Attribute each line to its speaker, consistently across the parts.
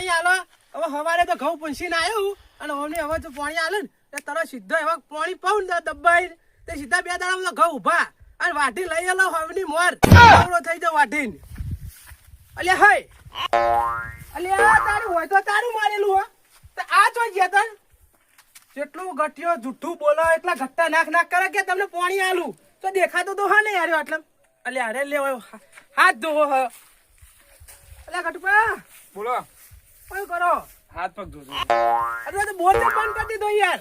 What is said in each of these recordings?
Speaker 1: પાણી આલો. હવે હવારે તો ઘઉં પૂંછીને આવ્યું અને અમને હવે જો પાણી આલે ને, તો તરત સીધો એવા પાણી પાઉં ને દબાઈ તે સીધા બે દાડા તો ઘઉં ઊભા. અને વાટી લઈ આલો હવની મોર. આવડો થઈ જાવ વાટીને અલ્યા હય આ તારું હોય તો તારું મારેલું હો. તો આ ચો ગયા તન જેટલું ઘટ્યો જુઠ્ઠું બોલો, એટલા ઘટ્ટા નાખ નાખ કરે કે તમને પાણી આલું. તો દેખાતું તો હા ને યાર એટલે અલ્યા, અરે લે હાથ ધોવો હ અલ્યા ગટપા
Speaker 2: બોલો.
Speaker 1: કરો.
Speaker 2: હાથ પગ ધોજો.
Speaker 1: અરે તો બોલ બંધ કરી દીધો યાર.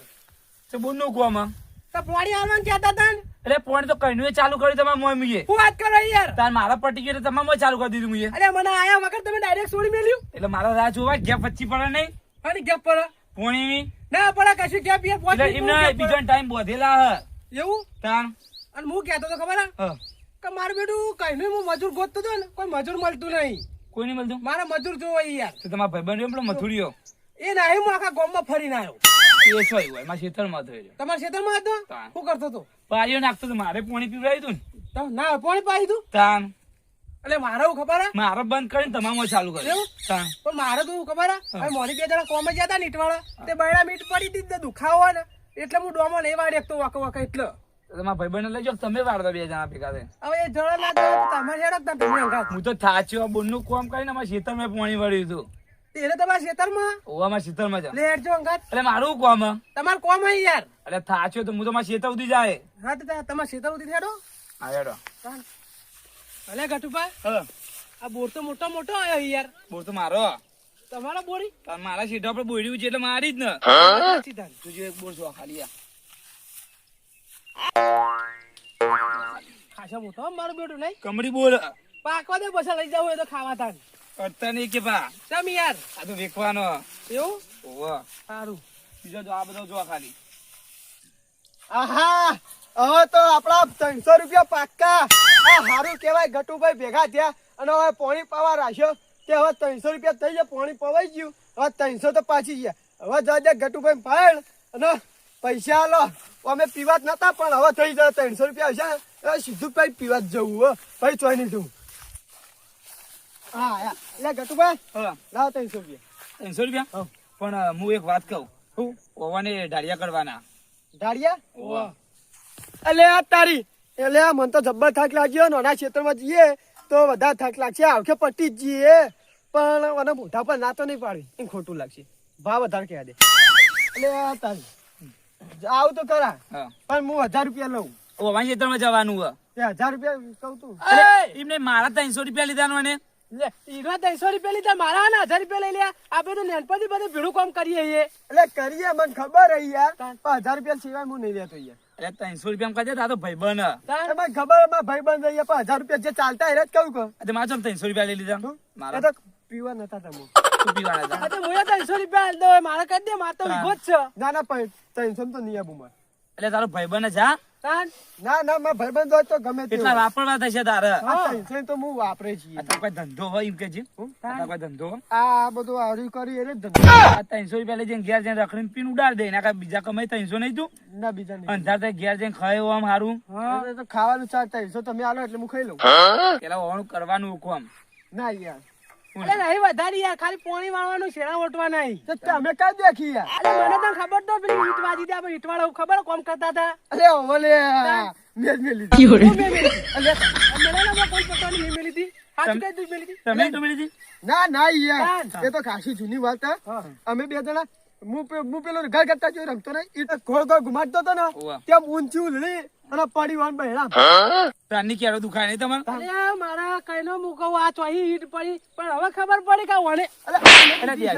Speaker 2: તો બોલનું કુવામાં
Speaker 1: તો પાણી આવવાનું કહેતા હતા ને?
Speaker 2: એટલે પોણી તો કઈનું ચાલુ કર્યું તમારા મોય મુએ
Speaker 1: હું વાત કરો યાર.
Speaker 2: તાર મારા પટી ગયો તમારે મોય ચાલુ કરી દીધું મુએ
Speaker 1: અરે મને આયા વગર તમે ડાયરેક્ટ છોડી મેલ્યું.
Speaker 2: એટલે મારા રાહ જોવા ગેપ પછી પડે નહીં
Speaker 1: અને ગેપ પડે.
Speaker 2: પોણી
Speaker 1: ના પડે કશું ગેપ યાર પહોંચી
Speaker 2: એમને બીજો ટાઈમ બોધેલા હ.
Speaker 1: એવું?
Speaker 2: તાણ
Speaker 1: અને હું કહેતો તો ખબર. કે મારું બેટું કઈ હું મજૂર ગોતતો તો ને કોઈ મજૂર મળતું નહીં
Speaker 2: કોઈ નહીં મળતું?
Speaker 1: મારે મજૂર જોવો યાર.
Speaker 2: તો તમારા ભાઈબંધ રહ્યો પેલો મથુરીયો
Speaker 1: એ ના હું આખા ગામમાં ફરીને આવ્યો
Speaker 2: એ છો હોય એમાં ખેતરમાં હતો.
Speaker 1: તમારા ખેતરમાં હતો? શું કરતો હતો?
Speaker 2: પારીઓ નાખતો તો મારે પોણી પીવડાવી તું ને.
Speaker 1: ના પાણી પાઈ તું
Speaker 2: તાન.
Speaker 1: એટલે મારે હું ખબર
Speaker 2: મારે બંધ કરીને તમામ ચાલુ કર્યું?
Speaker 1: પણ મારે તો ખબર મોરી બે જણા કોમ ગયા હતા નીટવાળા. તે બૈડા મીટ પડી ને દુખાવો ને. એટલે હું ડોમો ને એ વાળી એકતો વાકો વાકો એટલે.
Speaker 2: તો તમારા ભાઈબંધને લઈ જાઓ તમે વાળતા બે જણા ભેગા થઈને.
Speaker 1: હવે એ જણા ના જાય તો તમારે હેડો જ તમે અંગાત
Speaker 2: હું તો થાચ્યો બોનનું કામ કરીને મારા ખેતરમાં પોણી વળ્યું હતું.
Speaker 1: તેને તમારા ખેતરમાં
Speaker 2: ઓવામાં ખેતરમાં જા
Speaker 1: લે હેડજો અંગાત.
Speaker 2: એટલે મારું કામ હ.
Speaker 1: કોમ હે યાર.
Speaker 2: એટલે થાચ્યો તો હું તો મારા ખેતર સુધી જાય.
Speaker 1: હા તો તમારા ખેતર સુધી હેડો
Speaker 2: હા હેડો.
Speaker 1: અલે ગટુભાઈ
Speaker 2: હા.
Speaker 1: આ બોર તો મોટો મોટો આવ્યો યાર.
Speaker 2: બોર તો મારો
Speaker 1: તમારા બોરી?
Speaker 2: મારા સીધા પર બોર્યું છે એટલે મારી જ ને. તું જો એક બોર જો ખાલી આ.
Speaker 1: ખાસા મોટો મારું બેટું નહીં.
Speaker 2: કમળી બોલ.
Speaker 1: પાકવા દે પછી લઈ જાવ તો ખાવા તાન
Speaker 2: કરતા નહીં કે બા
Speaker 1: સમ યાર.
Speaker 2: આ તો વેખવાનો.
Speaker 1: એવું?
Speaker 2: ઓહો.
Speaker 1: સારું.
Speaker 2: બીજો જો આ બધો જો ખાલી.
Speaker 3: આહા! હવે તો આપડા ત્રણસો રૂપિયા પાક્કા. આ સારું કહેવાય ગટુભાઈ ભેગા થયા અને હવે પોણી પાવા રાખ્યો. કે હવે ત્રણસો રૂપિયા થઈ ગયા પોણી પવાઈ ગયું. હવે ત્રણસો તો પાછી ગયા. હવે જવા દે ગટુભાઈ પાડ અને પૈસા આલો અમે પીવા જ નતા પણ હવે થઈ જાય ત્રણસો રૂપિયા હશે. સીધું ભાઈ પીવા જવું હો. ભાઈ ચોઈ નહીં જવું. હા એટલે ગટુભાઈ.
Speaker 2: હા.
Speaker 3: લાવો ત્રણસો રૂપિયા.
Speaker 2: ત્રણસો રૂપિયા. પણ હું એક વાત કહું.
Speaker 3: હું?
Speaker 2: ઓવાને ઢાળિયા કરવાના.
Speaker 3: ઢાળિયા? એટલે આ તારી. એટલે આ મને તો જબ્બર થાક લાગ્યો. નાના ક્ષેત્રમાં જઈએ તો વધારે થાક લાગશે. આવખે પટી જ જઈએ. પણ મને મોઢા પર ના તો નહીં પાડવી એ ખોટું લાગશે. ભાવ વધારે કહેવા દે. એટલે તારી. આવું તો ખરા પણ હું હજાર રૂપિયા લઉં.
Speaker 2: ઓવા ખેતરમાં જવાનું
Speaker 3: હોય હજાર રૂપિયા કહું તું.
Speaker 2: એમને મારા ત્રણસો રૂપિયા લીધા ને
Speaker 1: લે ઈનો ત્રણસો રૂપિયા લીધા મારા ને હજાર રૂપિયા લઈ લે આપણે તો નેનપણથી બધું ભીડું કામ કરીએ છીએ.
Speaker 3: એટલે કરીએ મને ખબર રહી યાર. પણ હજાર રૂપિયા સિવાય હું નહીં લેતો યાર.
Speaker 2: એટલે ત્રણસો રૂપિયા કહે આ તો ભાઈબંધ.
Speaker 3: મને ખબર અમારા ભાઈ બંધ રહીએ પણ હજાર રૂપિયા જે ચાલતા એ જ કહું કહું
Speaker 2: મારા ત્રણસો રૂપિયા લઈ લીધા? મારા.
Speaker 3: તો પીવા નતા તમે.
Speaker 2: શું પીવાના હતા?
Speaker 1: આ તો હું ત્રણસો રૂપિયા આલ મારે કહી દે મારે તો વિગો જ છે.
Speaker 3: ના ના ત્રણસો તો નહીં આપું મારે.
Speaker 2: એટલે તારો ભાઈબંધ છે
Speaker 3: ના ના મારા ભાઈ હોય તો ગમે તે
Speaker 2: વાપરવા થશે તારે?
Speaker 3: ત્રણસો તો હું વાપરે છીએ
Speaker 2: કોઈ ધંધો હોય એમ કે છે? આ કોઈ ધંધો
Speaker 3: આ બધું આર્યું કરી એટલે ધંધો.
Speaker 2: ત્રણસો રૂપિયા લઈ જઈને ઘેર જઈને રખડીને પીને ઉડાડ દે એના કાંઈ બીજા કમાઈ ત્રણસો નહીં તું?
Speaker 3: ના બીજા નહીં.
Speaker 2: અંધાર થાય ઘેર જઈને ખાય આમ હારું?
Speaker 3: તો ખાવાનું ચાર ત્રણસો તમે આલો એટલે હું ખાઈ લઉં.
Speaker 2: પેલા ઓણું કરવાનું આમ.
Speaker 3: ના યાર.
Speaker 1: અરે નહીં વધારે યાર ખાલી પોણી વાળવાનું શેણા ઓટવા નહીં
Speaker 3: તો તમે કઈ દેખી યાર?
Speaker 1: અરે મને તો ખબર તો પેલી ઈટ વાજી આપણે ખબર કોમ કરતા હતા?
Speaker 3: અરે ઓલે મેં
Speaker 1: મેલી હતી. અરે, મને ના મેં મેલી તું મેલી
Speaker 3: ના ના યાર. એ તો ખાસી જૂની વાત હા. અમે બે જણા હું પેલો ઘર કરતા જોઈ રમતો નહીં. ઈ તો ગોળ ગોળ ઘુમાડતો હતો ને ત્યાં ઊંચી ઉલળી અને પડી વાન બહેરા
Speaker 2: પ્રાણની ક્યારે દુખાય નહીં તમારે?
Speaker 1: અરે મારા કઈનો મૂકવું આ ચોહી ઈટ પડી. પણ હવે ખબર પડી કે વણે
Speaker 2: અરે યાર,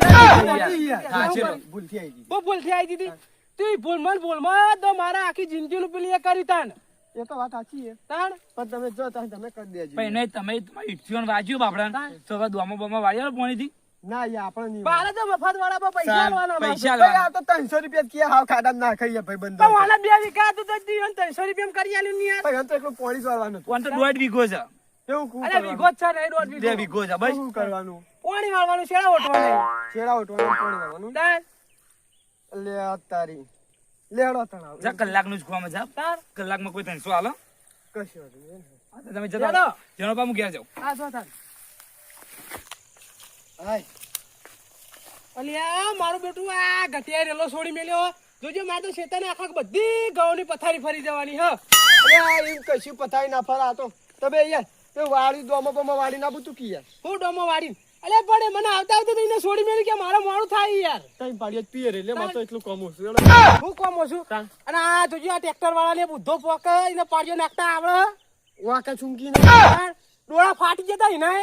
Speaker 2: યાર. હા, ચલો.
Speaker 3: ભૂલથી આવી ગઈ
Speaker 1: બહુ ભૂલ આવી હતી તું ભૂલમાં ભૂલમાં તો મારા આખી જિંદગીનું પેલી એ કરી તાન.
Speaker 3: એ તો વાત સાચી છે.
Speaker 1: તાણ?
Speaker 3: પણ તમે જો તમે તમે કરી દેજો.
Speaker 2: પણ એને તમે તમારી બાપડા તો હવે દોમો બોમો વાળ્યો પોણીથી?
Speaker 3: ના યાર આપણે નહીં
Speaker 1: બારે તો મફત વાળા પૈસા આલવાના
Speaker 2: પૈસા
Speaker 3: ભાઈ આ તો ત્રણસો રૂપિયા કે હાવ ખાડા ના ખાઈએ ભાઈ બંધ
Speaker 1: તો. વાળા બે વીઘા હતું તો જીવન ત્રણસો રૂપિયા કરી આલ્યું ને યાર.
Speaker 3: ભાઈ તો એટલું પોણી જ વાળવાનું
Speaker 2: તો દોઢ વીઘો છે.
Speaker 3: એવું કું
Speaker 1: અરે વીઘો છે ને દોઢ
Speaker 2: બે
Speaker 1: વીઘો.
Speaker 2: વીઘો છે બસ.
Speaker 3: શું કરવાનું?
Speaker 1: પાણી વાળવાનું શેડા ઓટવાનું
Speaker 3: છેડા ઉઠવાનું પોણી વાળવાનું.
Speaker 1: તાણ
Speaker 3: લે આ તારી. લેડો તણાવ
Speaker 2: જા કલાકનું જ ખોવામાં જા.
Speaker 1: તાણ
Speaker 2: કલાકમાં કોઈ ત્રણસો આલો.
Speaker 3: કશું નહીં.
Speaker 2: હા, તો તમે. જતા જેનો પા હું ઘેર જાઉં
Speaker 1: આ જો તાણ
Speaker 3: હાય.
Speaker 1: અલ્યા મારું બેટું આ ગટિયા રેલો છોડી મેલ્યો. જોજો મારે તો શેતાને આખા બધી ઘઉંની પથારી ફરી જવાની હ.
Speaker 3: એમ કશું પતાવી ના ફરા તો તમે યાર તે વાળી દોમો બોમો વાળી ના બધું કી યાર
Speaker 1: હું ડોમો વાળી અલ્યા પણ મને આવતા આવતા તો એને છોડી મેલી કે મારે મોડું થાય યાર.
Speaker 3: તઈ પાડીએ પીએ રે એટલે મારે તો એટલું કમું છું
Speaker 1: હું કોમ છું અને આ જોજો આ ટ્રેક્ટર વાળાને બુદ્ધો પોક એને પાડ્યો નાખતા આવડે.
Speaker 3: વાકા ચૂંકી ને
Speaker 1: ડોળા ફાટી જતા ને?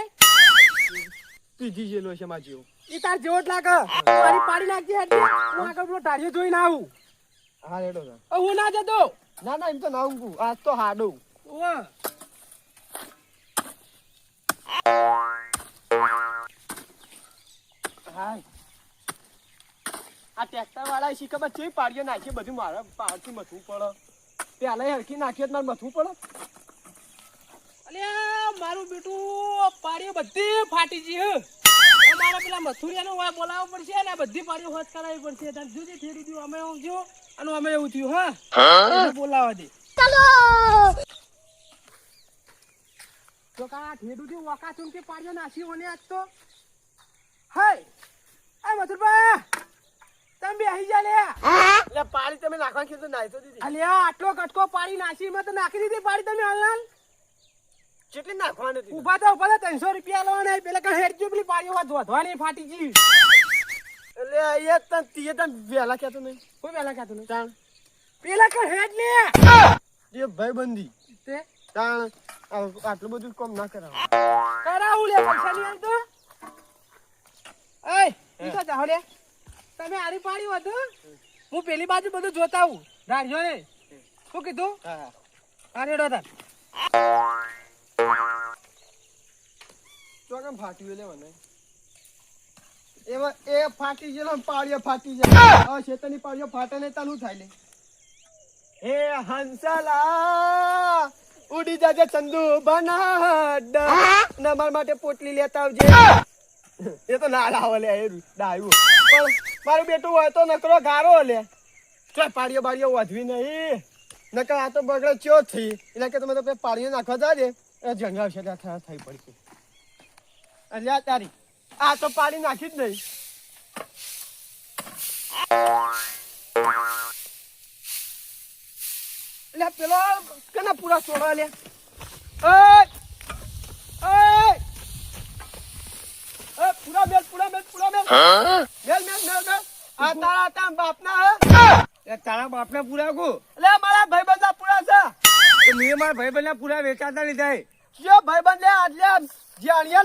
Speaker 3: પીધી જેલો છે માં જેવો
Speaker 1: એ તાર જેવો જ લાગે. મારી પાડી નાખજે એટલે હું આગળ પેલો ટાળીઓ જોઈને આવું.
Speaker 3: હા રેડો ના
Speaker 1: હું ના જતો.
Speaker 3: ના ના એમ તો ના ઊંઘું. આજ તો હાડો.
Speaker 1: વાહ
Speaker 3: હાય. આ ટ્રેક્ટર વાળા શી ખબર છે? પાડીએ નાખીએ બધું મારે પાડથી મથવું પડે. પેલા હરખી નાખીએ તો મારે મથવું પડે.
Speaker 1: અલ્યા મારું બેટું પાડીઓ બધી ફાટી ગઈ હે. અમારે પેલા મથુરિયાનો વાય બોલાવવો પડશે ને બધી પાડીઓ હોત કરાવવી પડશે. તાર જોજે થેડું થયું અમે એવું થયું અને અમે એવું થયું હા? બોલાવા દે. તો કા ઠેડું થી વકા ચૂંકી પાડ્યો નાસી ઓને આજ તો? હે? આ મથુરબા તમે બેસી જા લે.
Speaker 3: પાડી તમે નાખવાનું કીધું નાઈ તો દીધી.
Speaker 1: અલ્યા આટલો કટકો પાડી નાસી માં તો નાખી દીધી પાડી તમે હાલ
Speaker 3: કેટલી નાખવાની હતી
Speaker 1: ઊભા થા ઊભા થા ત્રણસો રૂપિયા લેવાના પેલા કઈ હેડ પેલી પાણી વાત ધોધવાની ફાટી ગઈ.
Speaker 3: એટલે અહીંયા તન તીએ તન વેલા કહેતો નહીં.
Speaker 1: કોઈ વેલા કહેતું નહીં.
Speaker 3: તાણ.
Speaker 1: પેલા કઈ હેડ લે
Speaker 3: જે ભાઈબંધી.
Speaker 1: તે?
Speaker 3: તાણ આટલું બધું કામ ના કરાવ.
Speaker 1: કરાવું લે પૈસા નહીં તો. એય ઈ તો જાઓ લે. તમે આરી પાડી હતું હું પેલી બાજુ બધું જોતા આવું. રાખ્યો ને. શું કીધું?
Speaker 3: હા
Speaker 1: રેડો તાર.
Speaker 3: એમાં એ ફાટી ગયેલો ને પાડીઓ ફાટી જાય હે હંસલા, ઉડી જાજે ચંદુ બનાડ. નંબર માટે પોટલી લેતા આવજે. એ તો ના લાવે લે, એ ડાયું પણ મારું બેટું હોય તો નકરો ગારો લે. તો પાડીઓ બાડીઓ વધવી નહીં. નકર આ તો બગડે ચો થઈ એટલે કે તમે તો પાડીઓ નાખવા જાજે. એ જંગલ છે ત્યાં થઈ પડશે. અલ્યા તારી. આ તો પાડી નાખી જ નહીં. પેલો કેના પૂરા છોડવા લે પૂરા મેલ પૂરા મેલ પૂરા મેલ. મેલ મેલ મેલ મેલ. આ તારા તારા બાપના
Speaker 4: તારા બાપને પૂરા
Speaker 3: એટલે મારા ભાઈબંધના પૂરા છે
Speaker 4: મેં મારા ભાઈબંધ પૂરા વેચાતા લીધા.
Speaker 3: કયો ભાઈબંધ લે આટલે જાણ્યા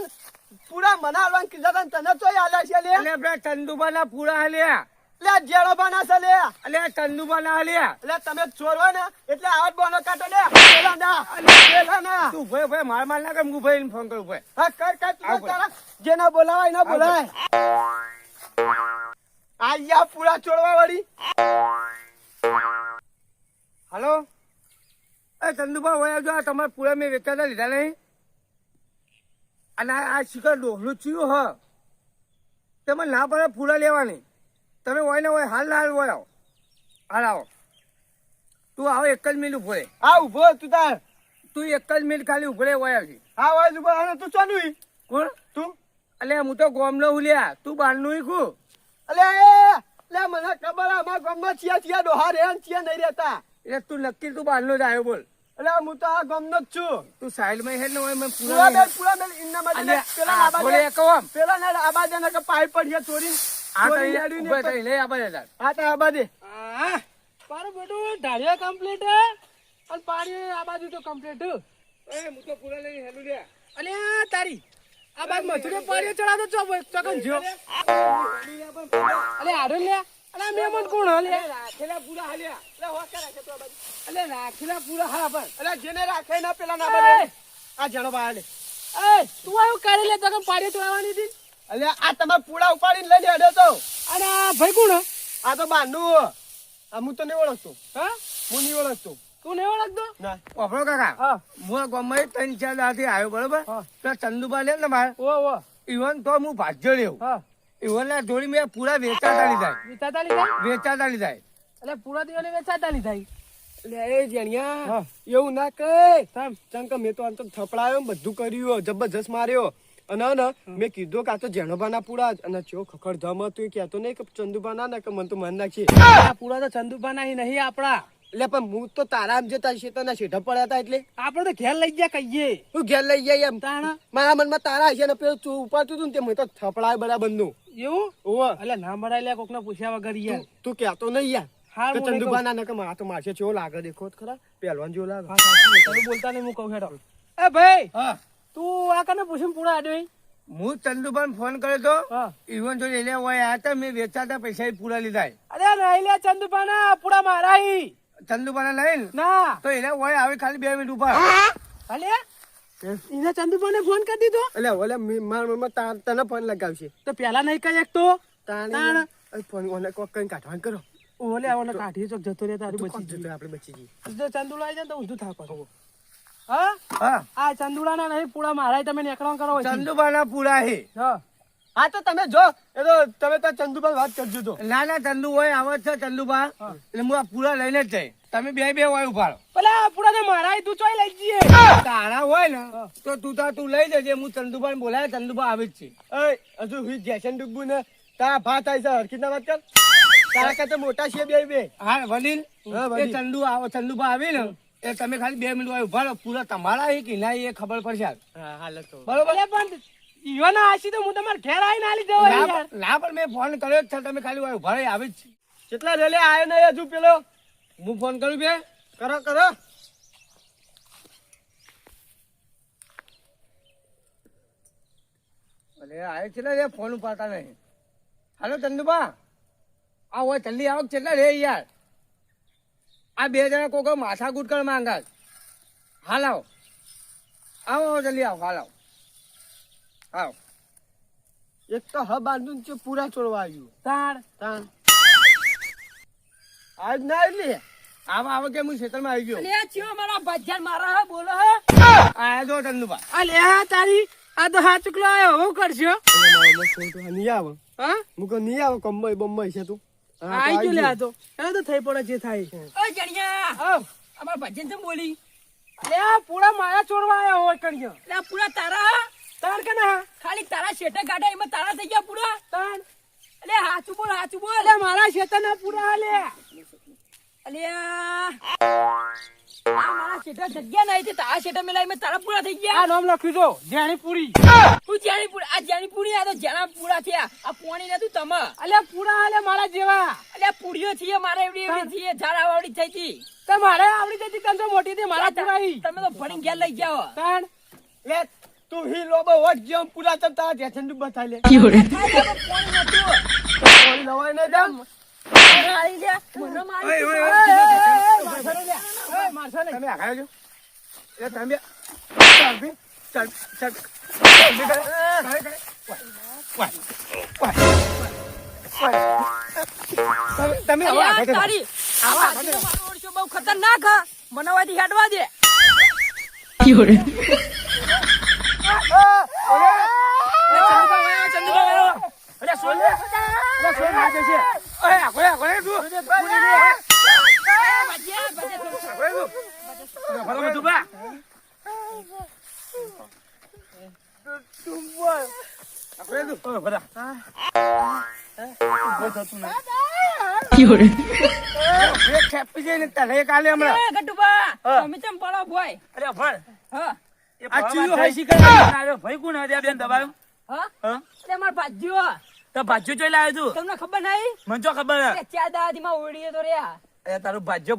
Speaker 3: પૂરા મને હાલવાનું કીધા તને તો આલ્યા છે લે?
Speaker 4: એટલે પેલા ચંદુબાના પૂરા હાલ્યા
Speaker 3: લે. જેડો બાના છે લે?
Speaker 4: એટલે ચંદુબાના હાલ્યા
Speaker 3: એટલે તમે ચોરવા ને એટલે આવાજ બોનો કાઢો લે પેલા ના પેલા ના.
Speaker 4: તું ભાઈ ભાઈ માર માર ના કર હું ભાઈ ફોન કરું ભાઈ
Speaker 3: હા કર કર તું તારા જેના બોલાવાય ના બોલાય. આયા પૂરા ચોરવા વાળી
Speaker 4: હાલો? એ ચંદુભા હોય આવજો આ તમારા પૂરા મેં વેચાતા લીધા નહીં. અને આ શિખર ડોહલું થયું હ. તમે ના પડે પૂરા લેવાની. તમે હોય ને હોય હાલ હાલ હોય આવો. હાલ આવો. તું આવો એક જ મિનિટ ઊભો
Speaker 3: હા ઊભો તું તાર.
Speaker 4: તું એક જ મિનિટ ખાલી ઊભો રહે હોય
Speaker 3: હા વાય ઊભો. અને તું ચાલુ
Speaker 4: કોણ?
Speaker 3: તું?
Speaker 4: અલે હું તો ગોમનો ઉલ્યા તું બહારનું ઈ ખું?
Speaker 3: અલે લે મને ખબર અમારા ગામમાં ચિયા ચિયા ડોહા રે ચિયા નહીં રહેતા.
Speaker 4: એટલે તું નક્કી તું બહારનો જ આવ્યો બોલ.
Speaker 3: એટલે હું તો આ ગામનો જ છું
Speaker 4: તું સાઈડમાં હેડ ને હોય મેં
Speaker 3: પૂરા બેલ પૂરા બેલ ઇન્ના
Speaker 4: અલે
Speaker 3: પેલા
Speaker 4: આ
Speaker 3: આબાદે
Speaker 4: થોડે કહો આમ.
Speaker 3: પેલા ના આબાદે ના કે પાઇપ પડીએ ચોરી
Speaker 4: આ તો
Speaker 3: ચોરી
Speaker 4: અહીંયા
Speaker 3: લાડ્યું
Speaker 4: ઊભા
Speaker 3: ને
Speaker 4: થઈ લઈ આબા
Speaker 3: હા તો આબાદે
Speaker 1: આ બેટું ઢાળિયા કમ્પ્લીટ હે અને પાણી આ બાજુ તો કમ્પ્લીટ
Speaker 4: એ હું તો પૂરા લઈને હેલું લે
Speaker 1: અલે તારી આ બાજુ મથુરે પાણીઓ ચડાવતો ચો ચોકન જો અલે આડો લે અલે મેમન કોણ હલે?
Speaker 4: રાખેલા પૂરા હાલ્યા.
Speaker 3: એટલે હોકા રાખે તો
Speaker 1: અલે રાખેલા પૂરા હા પણ
Speaker 3: એટલે જેને રાખે ના પેલા ના આબાદે આ જણો લે
Speaker 1: એ તું આવું કરી લે તો કે પાણી ચડાવવાની હતી.
Speaker 3: એટલે આ તમારે પૂળા ઉપાડીને લઈ લેડો તો.
Speaker 1: અરે ભાઈ કોણ
Speaker 3: આ તો બાંધું આ હું તો નહીં ઓળખતો.
Speaker 1: હા?
Speaker 3: હું નહીં ઓળખતો.
Speaker 1: તું નહીં ઓળખતો?
Speaker 3: ના.
Speaker 4: વાપરો કાકા
Speaker 1: હા.
Speaker 4: ગામમાં ત્રણ ચાર દાથી આવ્યો બરોબર? ચંદુબા લે ને મારે.
Speaker 1: ઓ ઓ
Speaker 4: ઇવન તો હું ભાજ્યો લેવું
Speaker 1: હા.
Speaker 4: ઈવન ના જોડી મેં પૂરા વેચાતા લીધા.
Speaker 1: વિચારતા લીધા?
Speaker 4: વેચાતા લીધા.
Speaker 1: એટલે પૂરા દિવસ વેચાતા લીધા
Speaker 3: એ જણિયા એવું ના કહે
Speaker 1: સામ
Speaker 3: ચમ કે મેં તો આમ તો થપડાયો બધું કર્યું જબરજસ્ત માર્યો. અને ને મેં કીધું કે આ તો જેણોબાના પૂરા અને ચો ખખડ ધમ હતું એ કહેતો નહીં કે ચંદુબાના ને કે મને તો મન નાખી
Speaker 1: આ પૂરા તો ચંદુભા નહીં નહીં આપડા
Speaker 3: એટલે પણ હું તો તારા આમ જતા શેતાના શેઠા પડ્યા હતા એટલે.
Speaker 1: આપણે તો ઘેર લઈ ગયા કહીએ.
Speaker 3: હું ઘેર લઈ જાય એમ.
Speaker 1: તાણા?
Speaker 3: મારા મનમાં તારા હશે ને પેલું તું ઉપાડતું હતું ને તે મને તો થપડાય બરાબરનું
Speaker 1: એવું?
Speaker 3: ઓવે.
Speaker 1: એટલે ના મળાય લે કોકને પૂછ્યા વગર યાર.
Speaker 3: તું- કહેતો નહીં યાર. તો લાગે દેખો ખરા. પહેલવાન જેવો લાગે.
Speaker 1: હા, બોલતા નહીં હું કહું હેડો એ ભાઈ
Speaker 4: હા.
Speaker 1: તું આ કને પૂછીને પૂરા આડ્યો ઈ?
Speaker 4: હું ચંદુભાન ફોન કર્યો તો
Speaker 1: હા.
Speaker 4: ઈવન જો હોય મેં વેચાતા પૈસા પૂરા લીધા.
Speaker 1: અરે નહીં લે ચંદુભા ના પૂરા મારા ઈ.
Speaker 4: લઈ લઈને?
Speaker 1: ના.
Speaker 4: તો એને હોય આવે ખાલી બે મિનિટ ઊભા
Speaker 1: અલે એને ચંદુપાને ફોન કરી દીધો?
Speaker 3: એટલે ઓલે મારા મનમાં તને ફોન લગાવશે.
Speaker 1: તો પેલા નહીં કઈ એક તો? તાણ.
Speaker 3: ફોન ઓને કોક કઈ કાઢવાનું કરો.
Speaker 1: ઓલે આવવાનો કાઢી ચોક જતો રહે તારું બચી
Speaker 3: જતો આપણે બચી જઈએ.
Speaker 1: જો ચંદુલા આવી જાય તો ઊંધું થાકો હા?
Speaker 4: હા.
Speaker 1: આ ચંદુલાના નહીં પૂળા મારા તમે નીકળવા કરો હોય
Speaker 4: પૂળા હે.
Speaker 1: હા.
Speaker 3: હા તો તમે જો એ તો તમે તો ચંદુભાઈ વાત કરજો તો.
Speaker 4: ના ના ચંદુ હોય આવે છે ચંદુભા એટલે હું આ પૂરા લઈને જ જઈ તમે બે બે હોય ઊભા રહો.
Speaker 1: પેલા પૂરા મારા તું ચોઈ લઈ જઈએ.
Speaker 4: તારા હોય ને તો તું તાર તું લઈ જજે હું ચંદુભાઈ બોલાય ચંદુભા આવે જ છે.
Speaker 3: હજુ હું જેસન ડુબ્બુ ને તારા ભાત આવી છે હરખી ના વાત કર. તારા કરતા મોટા છે બે બે.
Speaker 4: હા
Speaker 3: વલીલ
Speaker 4: એ ચંદુ આવો ચંદુભા આવે ને એ તમે ખાલી બે મિનિટ હોય ઊભા પૂરા તમારા એ કે ના એ ખબર પડશે હાલ.
Speaker 3: તો.
Speaker 4: બરોબર?
Speaker 1: પણ ઈયો ના આશી તો હું તમારે ઘેર આવીને આલી જવા યાર.
Speaker 4: પણ- ના પણ મેં ફોન કર્યો જ છે. તમે ખાલી ઊભા આવી જ છે.
Speaker 3: કેટલા રેલે આયો ને હજુ પેલો?
Speaker 4: હું ફોન કરું બે
Speaker 3: કરો કરો.
Speaker 4: અરે આવે છે ને ફોન ઉપાડતા નહીં. હાલો ચંદુભા આ હોય જલ્દી આવક કેટલા રે યાર? આ બે જણા કોકો માથા ગુટકળ માંગા હાલ આવો આવો જલ્દી આવો હાલ આવો. આવો.
Speaker 3: એક તો હ બાંધું છે પૂરા છોડવા આવ્યું.
Speaker 1: તાણ.
Speaker 3: તાણ. આજ ના એટલે
Speaker 4: આવા આવા કે હું ખેતરમાં આવી ગયો?
Speaker 5: લે ચિયો મારા ભજન મારા હે બોલો હે.
Speaker 4: આ જો
Speaker 1: અલે આ તારી આ તો હા ચુકલો આયો હું કરશો?
Speaker 3: નહીં આવે.
Speaker 1: હા?
Speaker 3: હું કહું નહીં આવે કંબઈ બંબઈ છે તું.
Speaker 1: આઈ ગયો લે આ તો. એ તો થઈ પડે જે થાય.
Speaker 5: ઓ જણિયા
Speaker 1: આવ
Speaker 5: અમાર ભજન તો બોલી?
Speaker 1: લે પૂરા માયા ચોરવા આયો હોય કણ્યો.
Speaker 5: લે પૂરા તારા
Speaker 1: તાણ કે ના?
Speaker 5: ખાલી તારા શેઠે ગાડા એમાં તારા થઈ ગયા પૂરા?
Speaker 1: તાણ.
Speaker 5: અલે હાચું બોલ હાચું બોલ.
Speaker 1: અલે મારા શેતાના પૂરા અલે.
Speaker 5: અલે આ મારા શેઠે જગ્યા નહીં તે તારા શેઠે મેલા એમાં તારા પૂરા થઈ
Speaker 1: આ
Speaker 5: ગયા
Speaker 1: નામ લખ્યું તો જેણી પૂરી
Speaker 5: તું જાણી પૂરી આ જાણી પૂરી આ તો જણા પૂરા થયા. આ પોણી ને તું તમે.
Speaker 1: અલે પૂરા અલે મારા જેવા.
Speaker 5: અલે પૂરીઓ થઈએ મારે એવડી એવડી થી ઝાડા વાવડી થઈ હતી.
Speaker 1: તો મારે આવડી જતી તને મોટી હતી મારા પૂરા
Speaker 5: તમે તો ભણી ગયા લઈ જાઓ.
Speaker 1: તાણ.
Speaker 3: લે તું હી લોબો વટ જેમ પૂરા ચમતા જેસન ડુબ્બા થાય લે. પાણી લવાય ને જામ.
Speaker 5: મારી લે મને મારી
Speaker 1: મારશો નહીં
Speaker 4: તમે આઘાડો છો? એ તમે ચાલ ભી ચાલ ચાલ. તમે- તમે હવે
Speaker 5: અરે આ
Speaker 4: આઘા કરો.
Speaker 5: તારી આ બાજુનો મારો ઓળશો બહુ ખતરનાક હા. બનાવવાથી હેડવા દે.
Speaker 4: અરે સોલ લે. અરે સોલ ના જશે. અરે આઘોડે, આઘોડે તું. આઘોડે તું. ભલો બધું બા. આઘોડે તું. ઓય, બધા. ઊભો થતું નહીં. એક ખેપી જઈને તને એક આલે હમણાં.
Speaker 5: એ ગટુબા તમે ચમ પડો ભોય
Speaker 4: અરે ભણ.
Speaker 5: હા
Speaker 4: આ ચીયું હોય શીખર આવ્યો. ભાઈ કોણ હતા બેન દબાયો?
Speaker 5: હા
Speaker 4: હા?
Speaker 5: માર ભાજ્યો
Speaker 4: તો ભાજ્યો ચોઈ લાવ્યો તું?
Speaker 5: તમને ખબર નહીં
Speaker 4: મને તો ખબર હે.
Speaker 5: કે ચાર દાદી માં તો
Speaker 4: એ તારું ભાજ્યો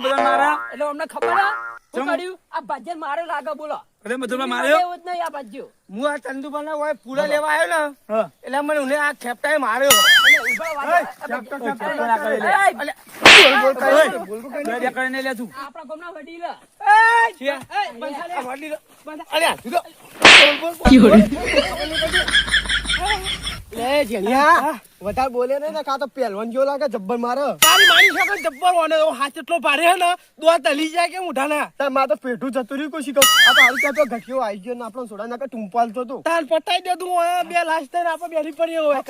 Speaker 4: બધો મારા
Speaker 5: એટલે અમને ખબર હે શું? કર્યું આ ભાજ્ય મારે લાગે બોલો
Speaker 4: એટલે બધું
Speaker 5: એવું
Speaker 4: માર્યો
Speaker 5: જ નહીં આ ભાજ્યો
Speaker 4: હું આ ચંદુબાના હોય પૂરા લેવા આવ્યો ને એટલે મને આ ખેપટાએ માર્યો
Speaker 3: વધારે બોલે ને કાં તો પહેલવાન જો લાગે જબ્બર મારે.
Speaker 1: તારી જબ્બર ઓને તો હાથ એટલો ભારે હે ને દો તલી જાય કે મુઠાના
Speaker 3: તારમાં તો પેટું જતું રહ્યું કોઈ શીખો આ તો હારું તો ઘટિયો આવી ગયો ને આપણો સોડા નાખે ટૂંપાલતો તો
Speaker 1: તાર પટાઈ દે તું બે થઈને આપણે બેરી પડીએ હોય.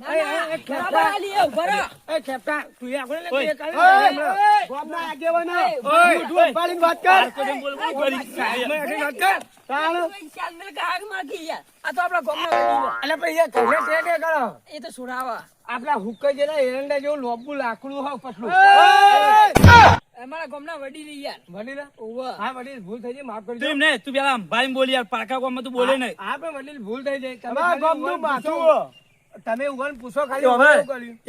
Speaker 5: ના, ના, બરાબર આલી, એ ઊભા રહો.
Speaker 4: એ ખેપટા તું એ આગળ લે,
Speaker 2: ઓય.
Speaker 4: તું એ કાલે
Speaker 3: ઓય,
Speaker 4: લે.
Speaker 3: ઓય, ગામના આગેવાનો.
Speaker 5: ઓય,
Speaker 3: મોઢું ઉપાડીને વાત કર.
Speaker 4: મેં એની વાત કર.
Speaker 3: તાણ.
Speaker 5: કોઈ ચાલ મેલ કે આગ માગી યાર. આ તો આપણા ગામના વડીલો.
Speaker 4: અલે પણ યાર કઈને તે તે
Speaker 5: એ તો છોડાવા.
Speaker 4: આપણા હુક્કા જેના એરંડા જેવું લોબુ લાકડું હોય પતલું.
Speaker 5: અમારા ગામના વડીલ યાર.
Speaker 4: વડીલ? હા, વડીલ, ભૂલ થઈ જાય માફ
Speaker 2: તું
Speaker 4: કરજો.
Speaker 2: ને તું પેલા ભાઈ બોલી યાર પાકા ગામમાં તું બોલે નહીં
Speaker 4: હા, પણ વડીલ, ભૂલ થઈ જાય. તમે
Speaker 3: અમારા ગામનું માથું.
Speaker 4: તમે ઉગણ પૂછો ખાલી
Speaker 2: હવે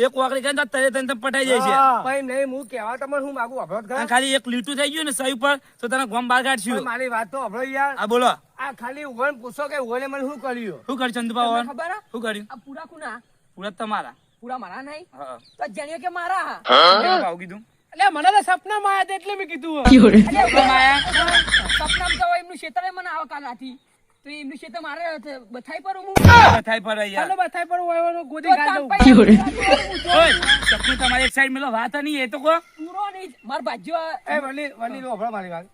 Speaker 2: એક વાકડી કરીને તરે તને પટાઈ જાય છે.
Speaker 3: હા.
Speaker 4: નહીં, હું કહેવા તમને હું માગું અભ્યાસ
Speaker 2: અને ખાલી એક લીટું થઈ ગયું ને સહી ઉપર તો તને ગોમ બહાર કાઢશું.
Speaker 4: મારી વાત તો અભળો યાર.
Speaker 2: આ બોલો.
Speaker 4: આ ખાલી ઉગણ પૂછો કે ઉગણે મને શું કર્યું?
Speaker 2: શું કર્યું ચંદુબા
Speaker 5: તમને ખબર
Speaker 2: શું કર્યું?
Speaker 5: આ પૂરા કુના?
Speaker 2: પૂરા તમારા.
Speaker 5: પૂરા મારા નહીં? તો જાણ્યો કે મારા હા.
Speaker 2: કીધું?
Speaker 1: એટલે મને તો સપનામાં આયા એટલે મેં કીધું?
Speaker 5: તો એમનું ક્ષેત્ર મને આવા કાલ રાતી. તો એમનું ક્ષેત્ર મારે બથાઈ પર હું.
Speaker 2: બથાઈ પર યાર.
Speaker 1: બથાઈ પર હોય ગોદી ગાળ દઉં.
Speaker 5: પછી હું તો
Speaker 2: ઓય, સપનું તમારી એક સાઈડ મેલો વાત નહીં એ તો કહો.
Speaker 5: પૂરો નહીં. માર ભાજ્યો
Speaker 4: એ વડીલ વડીલ અભળો મારી વાત.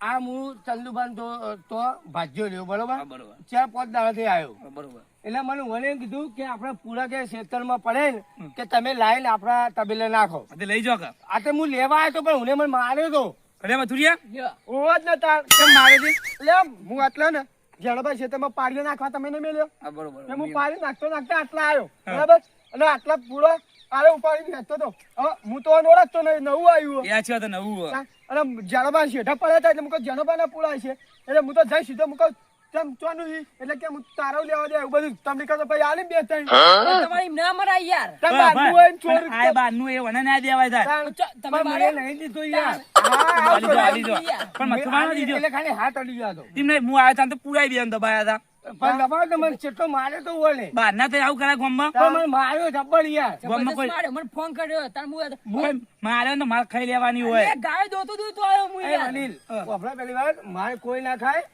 Speaker 4: આ હું ચંદુભાન તો તો ભાજ્યો રહ્યો બરોબર?
Speaker 2: બરોબર.
Speaker 4: ચાર પાંચ દાડાથી આવ્યો.
Speaker 2: બરોબર.
Speaker 4: એટલે મને મને એમ કીધું કે આપણે પૂરા કે ખેતરમાં પડે ને કે તમે લાઈન આપણા તબેલે નાખો.
Speaker 2: લઈ જાઓ
Speaker 4: આ તો હું લેવા આવ્યો તો પણ હું મને માર્યો તો.
Speaker 2: અરે મથુરિયા.
Speaker 3: ઓવો જ ને
Speaker 2: કેમ મારે છે?
Speaker 3: લે, હું આટલા ને જેણભાઈ છે તમે પાડીઓ નાખવા તમે નહીં મેલ્યો?
Speaker 2: બરોબર.
Speaker 3: એટલે હું પાડી નાખતો નાખતા આટલા આવ્યો બરાબર? અને આટલા પૂરો આરે ઉપાડી નાખતો તો. હું તો ઓળખતો નહીં નવું આવ્યું
Speaker 2: એ છે તો નવું.
Speaker 3: અને જેણાભાઈ શેઠા પડ્યા હતા એટલે મુકો કહું ના પૂળા છે. એટલે હું તો જઈ સીધો કહું કેમ ચોનું ઈ? એટલે કે હું તારો લેવા દે એવું બધું. તમને કહો ભાઈ આલે બે ત્રણ.
Speaker 5: તો તમારી ના મરાય યાર.
Speaker 3: તમે
Speaker 2: બસ,
Speaker 3: બાંધવું
Speaker 2: બસ.
Speaker 3: હોય ને ચોરી.
Speaker 2: પણ આ બારનું એ વને ના દેવાય થાય.
Speaker 5: તમે મારે
Speaker 4: મને નહીં દીધું યાર.
Speaker 3: હા,
Speaker 2: આલી દો, આલી દો. પણ મથુરાનો દીધો
Speaker 4: એટલે ખાલી હાથ અડી ગયા તો
Speaker 2: હું તો પુરાઈ દે દબાયા હતા.
Speaker 4: પણ દબાવ તો મને ચેટલો માર્યો તો ઓલે
Speaker 2: બહાર ના તો આવું કરે ગામમાં?
Speaker 4: પણ મને માર્યો જબ્બર યાર.
Speaker 2: ગામમાં કોઈ
Speaker 5: માર્યો. મને ફોન કર્યો. તાર હું
Speaker 2: કોઈ મારે તો માર ખાઈ લેવાની હોય.
Speaker 5: એ ગાય દોતું હતું તો આવ્યો હું યાર.
Speaker 4: અનિલ મારે કોઈ ના ખાય.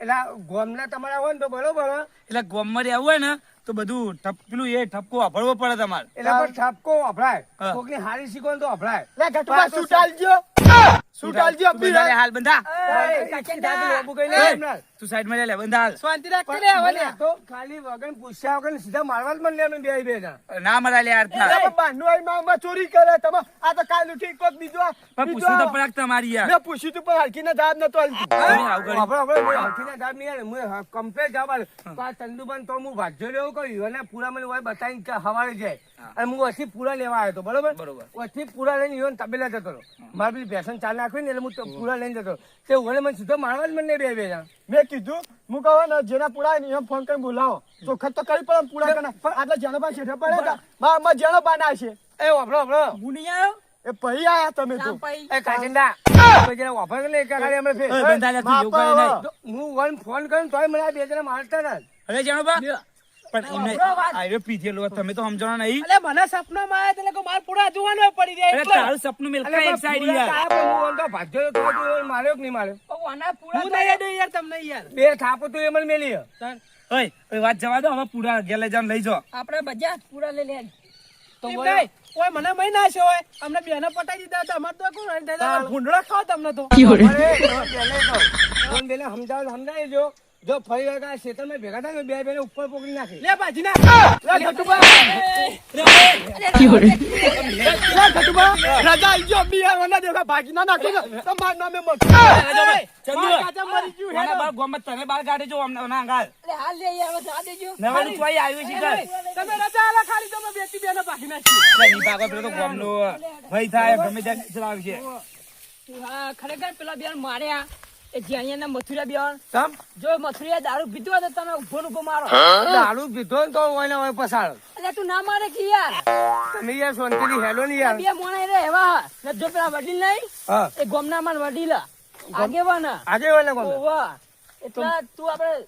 Speaker 4: એટલે ગોમના તમારા હોય ને તો બરોબર
Speaker 2: એટલે ગોમમાં રહેવું હોય ને તો બધું ઠપ- પેલું એ ઠપકો વાપરવો પડે તમારે.
Speaker 4: એટલે પણ ઠપકો વપરાય. કોકની હારી શીખો ને તો વપરાય.
Speaker 3: લે ઘટવા
Speaker 4: સુટાલજો
Speaker 3: સૂટ આલજો. સૂટ આલજો
Speaker 2: તું બંધા લે હાલ બંધા. તું સાઈડમાં લે
Speaker 1: શાંતિ
Speaker 4: પણ
Speaker 1: લે. હવે
Speaker 4: તો ખાલી વગન પૂછ્યા વગર સીધા મારવા જ મને લેવાનું બે બે ના
Speaker 2: ના મરા લે યાર ના.
Speaker 3: તમે આઈ માં ચોરી કરે તમે આ તો કાલ ઉઠી કોક બીજો
Speaker 2: પણ તો પરાક તમારી યાર.
Speaker 3: મેં પૂછ્યું તું પણ હરખીને જવાબ નતો આલતું
Speaker 2: તમે આવું કર્યું.
Speaker 4: વપરા વપરા મેં હરખીના જવાબ નહીં. કમ્પ્લેટ હ- આલ્યો. તો આ ચંદુભાન તો હું ભાજ્યો લેવો કહ્યું અને પૂરા મને હોય બતાવીને કે હવારે જાય. અને હું વચ્ચે પૂરા લેવા આવ્યો હતો બરોબર?
Speaker 2: બરોબર.
Speaker 4: વચ્ચે પૂરા લઈને ઈવન તબેલા જતો હતો મારે પેલી ભેંસણ ચાલ નાખવી ને એટલે હું તો પૂરા લઈને જતો તે ઓલે મને સીધો મારવા જ મને બે બે જણા.
Speaker 3: મેં કીધું હું કહો ને જેના પૂરા એમ ફોન કરીને બોલાવો. ચોખ્ખત તો કરી પડે પૂરા કરે આટલા જેનો બા શેઠે પડ્યા હતા. માં માં જેનો બા ના છે
Speaker 4: એ વાપરો વાપરો.
Speaker 5: હું નહીં આવ્યો?
Speaker 3: એ પહી આયા તમે તો.
Speaker 4: એ કાજિંદા. વપરો કે ખાલી અમે ફેર.
Speaker 2: ઓય, તું એવું નહીં.
Speaker 4: હું વન ફોન કર્યો ને તોય મને આ બે જણા મારતા હતા.
Speaker 2: અરે જાણો બા. પણ એમને આવ્યો પીધેલો તમે તો સમજણો નહીં.
Speaker 1: એટલે મને સપનામાં આયા હતા એટલે કે મારે પૂરા જોવાનો પડી જાય એટલે.
Speaker 2: તારું સપનું મિલકા એક સાઈડ યાર.
Speaker 4: હું તો ભાગ્યો તો તું માર્યો કે નહીં માર્યો?
Speaker 5: ઓના પૂરા
Speaker 1: હું નહીં યાર તમને યાર.
Speaker 4: બે થાપો તો એ મેલી
Speaker 2: ઓય ઓય વાત જવા દો હવે પૂરા ગેલે જામ લઈ જો
Speaker 5: આપણે બજા પૂરા લઈ લે.
Speaker 4: તો
Speaker 1: ઓય મને મહી છે ઓય. અમને બેને પટાઈ દીધા હતા. અમાર તો કોણ? દાદા, ભૂંડળા ખાવ તમને તો.
Speaker 4: અરે, પહેલે તો ફોન બેને સમજાવ સમજાવી જો. જો ફરી વાર આ ખેતરમાં ભેગા થાય બે બેને ઉપર પોકડી નાખી.
Speaker 1: લે બાજી ના.
Speaker 3: લે લે ગટુબા રજા આઈ ગયો દેખા ભાગી ના નાખો ને. નામે મત
Speaker 2: ચંદુ.
Speaker 1: કાચા મરી ગયું
Speaker 2: મને બાર ગોમત તને બાર કાઢે જો અમને ના ગાલ
Speaker 5: અરે હાલ લે યાર જા દેજો.
Speaker 2: નવાનું ચોઈ આવ્યું છે ઘર.
Speaker 1: તમે રજા આલા ખાલી તમે બેટી બેને ભાગી નાખી.
Speaker 2: એટલે ની ભાગો પેલો તો ગોમનો. ભય થાય ગમે ત્યાં ચલાવશે
Speaker 5: ખરેખર પેલા બેન માર્યા. એ જ્યાં મથુરા બેન
Speaker 4: તમ
Speaker 5: જો મથુરા દારૂ પીધો હોય તો તમે ઊભો ને ઊભો મારો.
Speaker 4: દારૂ પીધો ને તો હોય ને હોય પસાડો
Speaker 5: એટલે તું ના મારે કે યાર?
Speaker 4: તમે યાર શાંતિથી હેલો નહીં યાર.
Speaker 5: બે મોણા રે એવા. ને જો પેલા વડીલ નહીં એ ગોમના માં વડીલ. આગેવાન.
Speaker 4: ને
Speaker 5: એટલે તું આપણે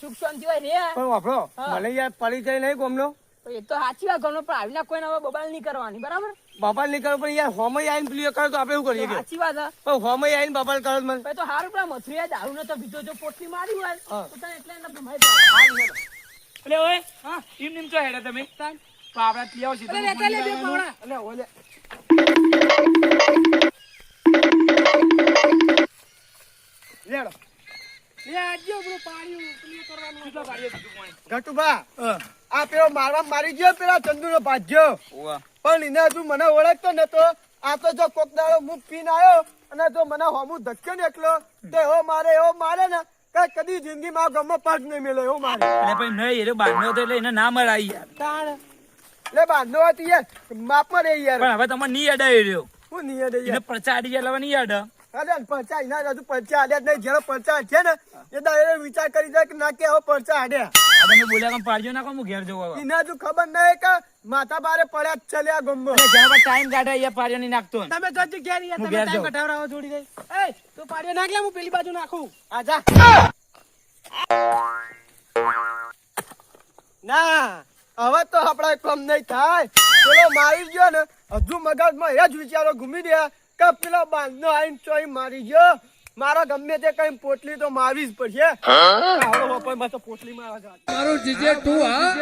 Speaker 5: સુખ શાંતિ હોય રે
Speaker 4: પણ વાપરો મને યાર પરિચય નહીં ગમનો.
Speaker 5: તો એ તો સાચી વાત ગમનો પણ આવીને કોઈ હવે બબાલ નહીં કરવાની બરાબર?
Speaker 4: બાપા નીકળો પણ યાર હોમય આઈને પેલી કરો તો આપણે એવું કરીએ કે?
Speaker 5: સાચી વાત
Speaker 4: પણ હોમય આઈને બાપાલ કરો તો મને
Speaker 5: તો હારું પેલા આ દારૂ નતો પીધો જો પોટલી મારી હોય. તો તને એટલે એને ભમાઈ જાય.
Speaker 2: એટલે ઓય હા. એમ નીમ તો હેડે તમે. તો આપણે પી આવશે
Speaker 1: અરે લેતા લે બે પાવડા
Speaker 4: એટલે ઓલે.
Speaker 3: લેડો.
Speaker 1: લે આજે આપણું પાણી પેલું કરવાનું
Speaker 2: કેટલા પાણી?
Speaker 3: ઘટુભા આ પેલો મારવા મારી ગયો પેલા ચંદુ નો ભાજ્યો પણ એને હજુ મને ઓળખતો નતો. આ તો જો કોક દાડો હું પીને આવ્યો અને જો મને હોમું ધક્કે ને એકલો તો એવો મારે એવો મારે ને. કઈ કદી જિંદગીમાં ગમો પાક નહીં મળે એવો મારે.
Speaker 2: એટલે ભાઈ નહીં એ બાંધનો હતો એટલે એને ના મરાય યાર.
Speaker 1: તાણ.
Speaker 3: એટલે બાંધો હતી યાર. માપમાં રહી યાર.
Speaker 2: પણ હવે તમારે નહીં અડાઈ રહ્યો.
Speaker 3: હું નહીં
Speaker 2: અડાઈ
Speaker 3: યાર.
Speaker 2: પરચા અડી એટલે હવે નહીં અડા.
Speaker 3: અરે પરચા એના હજુ પરચા આડ્યા જ નહીં. જેનો પરચા છે ને એ દાડે વિચાર કરી જાય કે ના કે હવે પરચા આડ્યા
Speaker 2: તમે બોલ્યા કે પાડજો ના હું ઘેર જવું હવે?
Speaker 3: એને હજુ ખબર નહીં કે માથા બારે પડ્યા જ ચલ્યા ગમો
Speaker 2: ટાઈમ કાઢે અહીંયા પાડ્યો નહીં નાખતો
Speaker 1: તમે જોજો ઘેર યાર તમે ટાઈમ
Speaker 2: જાઉં.
Speaker 1: જોડી દે. એ તું પાડ્યો નાખ લે હું પેલી બાજુ નાખું.
Speaker 3: આજા ના હવે તો આપડા કામ નહીં થાય. પેલો મારી ગયો ને હજુ મગજમાં એ જ વિચારો ઘૂમી રહ્યા કે પેલો બાંધનો આઈને ચોઈ મારી ગયો. મારો ગમે તે કઈ પોટલી તો મારવી જ પડશે. આવડો બપોરમાં તો પોટલી મારા
Speaker 6: મારું જીજે ટુ હા?